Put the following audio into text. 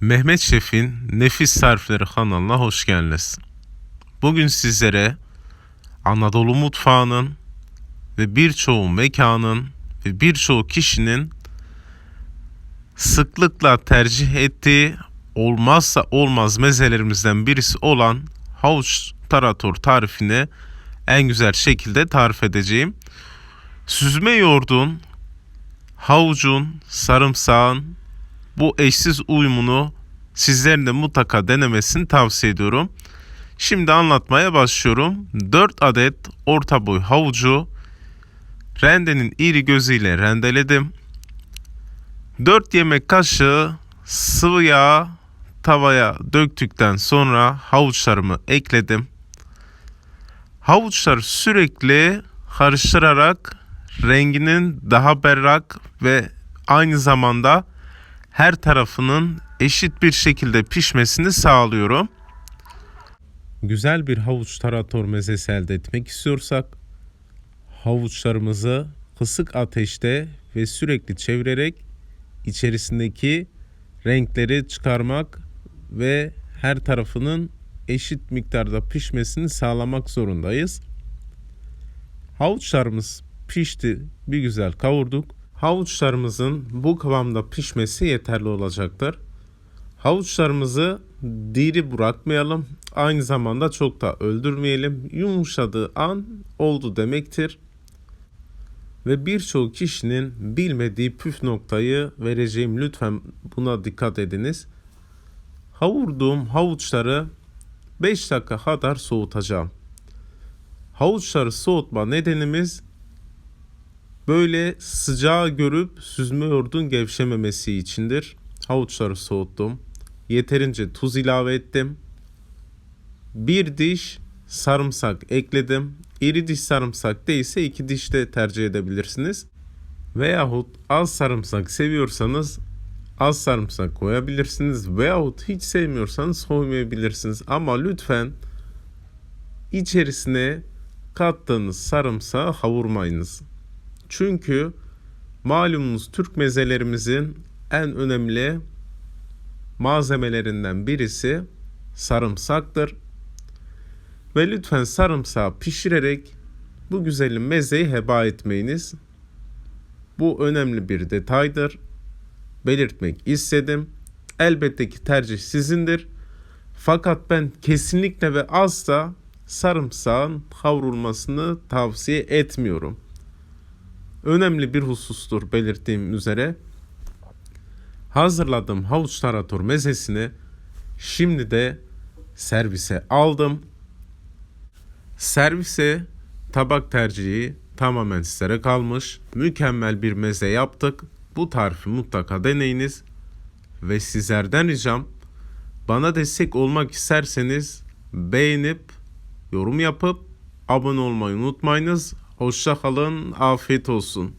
Mehmet Şef'in Nefis Tarifleri kanalına hoş geldiniz. Bugün sizlere Anadolu mutfağının ve birçoğu mekanın ve birçoğu kişinin sıklıkla tercih ettiği olmazsa olmaz mezelerimizden birisi olan havuç tarator tarifini en güzel şekilde tarif edeceğim. Süzme yoğurdun, havucun, sarımsağın bu eşsiz uyumunu sizlerin de mutlaka denemesini tavsiye ediyorum. Şimdi anlatmaya başlıyorum. 4 adet orta boy havucu rendenin iri gözüyle rendeledim. 4 yemek kaşığı sıvı yağ tavaya döktükten sonra havuçlarımı ekledim. Havuçları sürekli karıştırarak renginin daha berrak ve aynı zamanda her tarafının eşit bir şekilde pişmesini sağlıyorum. Güzel bir havuç tarator mezesi elde etmek istiyorsak havuçlarımızı kısık ateşte ve sürekli çevirerek içerisindeki renkleri çıkarmak ve her tarafının eşit miktarda pişmesini sağlamak zorundayız. Havuçlarımız pişti, bir güzel kavurduk. Havuçlarımızın bu kıvamda pişmesi yeterli olacaktır. Havuçlarımızı diri bırakmayalım. Aynı zamanda çok da öldürmeyelim. Yumuşadığı an oldu demektir. Ve birçok kişinin bilmediği püf noktayı vereceğim. Lütfen buna dikkat ediniz. Havurduğum havuçları 5 dakika kadar soğutacağım. Havuçları soğutma nedenimiz böyle sıcağı görüp süzme yoğurdun gevşememesi içindir. Havuçları soğuttum. Yeterince tuz ilave ettim. Bir diş sarımsak ekledim. İri diş sarımsak değilse iki diş de tercih edebilirsiniz. Veyahut az sarımsak seviyorsanız az sarımsak koyabilirsiniz. Veyahut hiç sevmiyorsanız koymayabilirsiniz. Ama lütfen içerisine kattığınız sarımsağı kavurmayınız. Çünkü malumunuz Türk mezelerimizin en önemli malzemelerinden birisi sarımsaktır. Ve lütfen sarımsağı pişirerek bu güzelim mezeyi heba etmeyiniz. Bu önemli bir detaydır. Belirtmek istedim. Elbette ki tercih sizindir. Fakat ben kesinlikle ve asla sarımsağın kavrulmasını tavsiye etmiyorum önemli bir husustur belirttiğim üzere. Hazırladığım havuç tarator mezesini şimdi de servise aldım. Servise tabak tercihi tamamen sizlere kalmış. Mükemmel bir meze yaptık. Bu tarifi mutlaka deneyiniz. Ve sizlerden ricam bana destek olmak isterseniz beğenip yorum yapıp abone olmayı unutmayınız. Hoşça kalın, afiyet olsun.